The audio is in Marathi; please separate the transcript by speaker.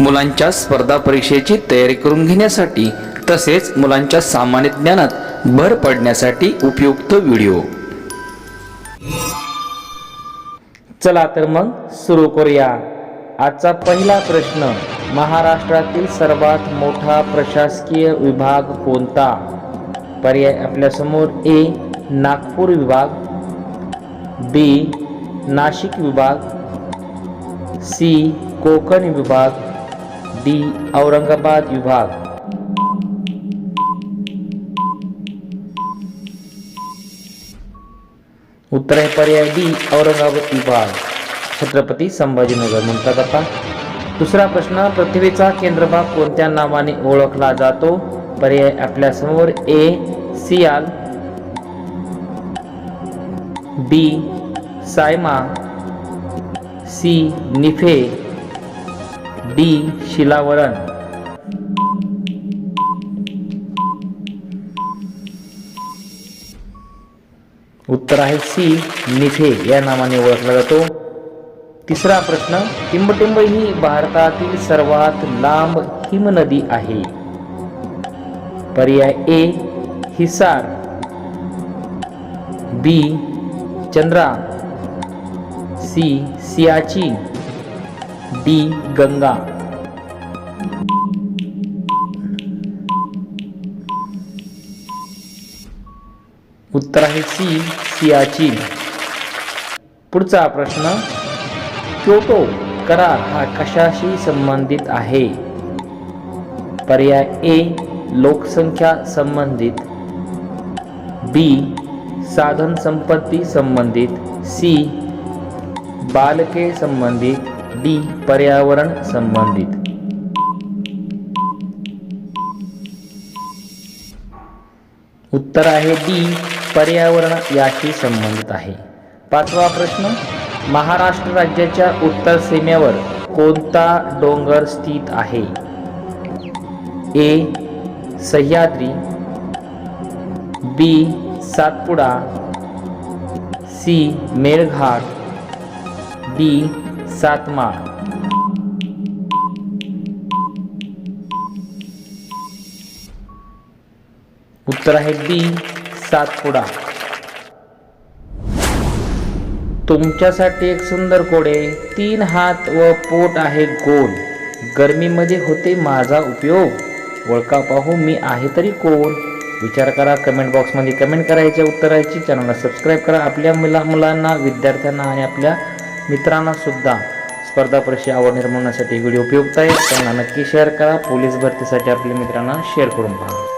Speaker 1: मुलांच्या स्पर्धा परीक्षेची तयारी करून घेण्यासाठी तसेच मुलांच्या सामान्य ज्ञानात भर पडण्यासाठी उपयुक्त व्हिडिओ.
Speaker 2: चला तर मग सुरू करूया. आजचा पहिला प्रश्न महाराष्ट्रातील सर्वात मोठा प्रशासकीय विभाग कोणता? पर्याय आपल्यासमोर ए नागपूर विभाग बी नाशिक विभाग सी कोकण विभाग डी औरंगाबाद विभाग. उत्तर आहे पर्याय डी औरंगाबाद विभाग. छत्रपती संभाजीनगर म्हणतात आता. दुसरा प्रश्न पृथ्वीचा केंद्रभाग कोणत्या नावाने ओळखला जातो? पर्याय आपल्यासमोर A sial. B sima. C nife D. शिलावरण. उत्तर आहे सी. निथे या नावाने ओळखला जातो. तिसरा प्रश्न टिंबटिंब ही भारतातील सर्वात लांब हिमनदी आहे. पर्याय A Hisar. B Chandra. C Siachen. D Ganga. उत्तर आहे सी सियाची. पुढचा प्रश्न क्योटो करार हा कशाशी संबंधित आहे? पर्याय ए लोकसंख्या संबंधित. बी साधन संपत्ती संबंधित. सी बालके संबंधित. डी पर्यावरण संबंधित. उत्तर आहे डी पर्यावरण याशी संबंधित आहे. पाचवा प्रश्न महाराष्ट्र राज्याच्या उत्तर सीमेवर कोणता डोंगर स्थित आहे? A Sahyadri B Satpura C Melghat D Satmal उत्तर आहे बी सातपुडा. तुमच्यासाठी एक सुंदर कोडे तीन हात व पोट आहे गोल. गरमीमध्ये होते माझा उपयोग. ओळखा पाहू मी आहे तरी कोण? विचार करा कमेंट बॉक्समध्ये कमेंट करायच्या उत्तराची चॅनलला सबस्क्राईब करा. आपल्या मुला मुलांना विद्यार्थ्यांना आणि आपल्या मित्रांनासुद्धा स्पर्धा परीक्षा आवड निर्माण होण्यासाठी व्हिडिओ उपयुक्त आहे त्यांना नक्की शेअर करा. पोलीस भरतीसाठी आपल्या मित्रांना शेअर करून पहा.